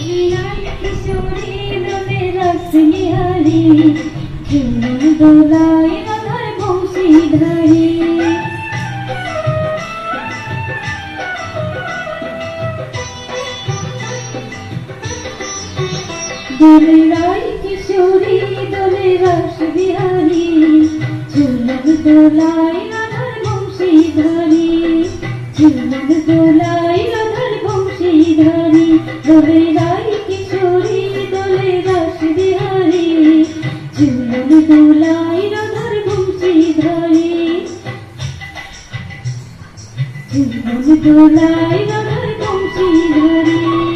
কিশোরী দোলে রসবিহারি ঝুলন দোলায় রাধার বংশীধারী দোলে রায় কিশোরী দোলে রসবিহারি ঝুলন দোলায় রাধার বংশীধারী ঝুলন দোলায় রাধার বংশীধারী দোলে ঝুলন দোলায় রাধার বংশীধারী ও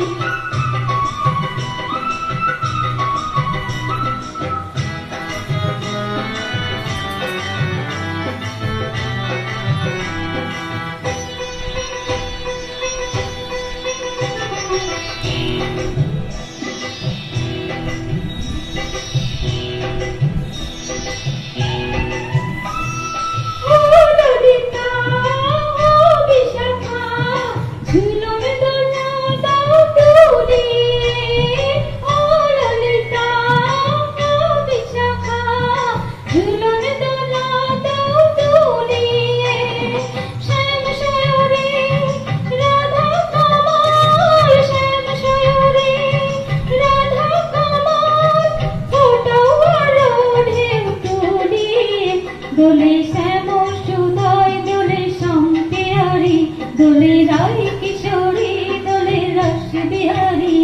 দোলে রায় কিশোরী দোলে রস বিহারি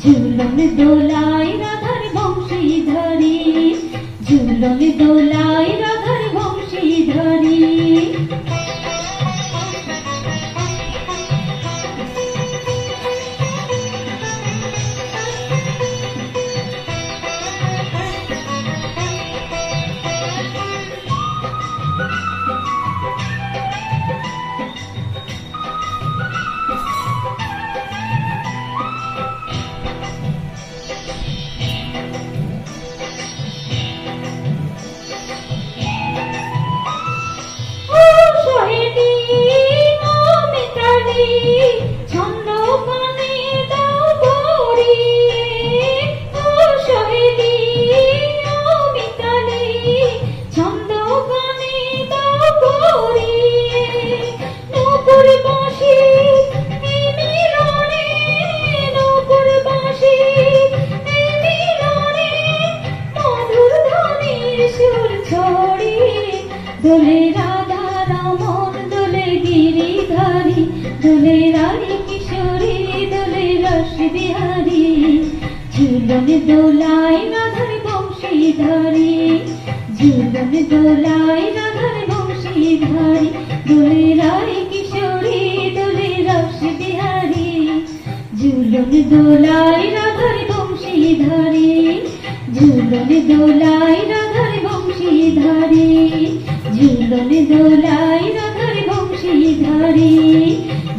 ঝুলন দোলাই দোলে রাধা রমন, দোলে গিরিধারী দোলে রানী কিশোরী, দোলে রস বিহারী। ঝুলন দোলাই রাধার বংশীধারী, ঝুলন দোলাই রাধার বংশীধারী, দোলে রায় কিশোরী, দোলে রস বিহারী। ঝুলন দোলাই রাধার বংশীধারী, ঝুলন দোলাই রাধার বংশীধারী। ঝুলন দোলাই রথর বংশী ধারে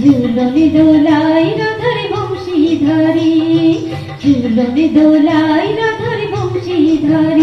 ঝুলন দোলাই রথর বংশী ধারে ঝুলন দোলাই রথর বংশী ধারে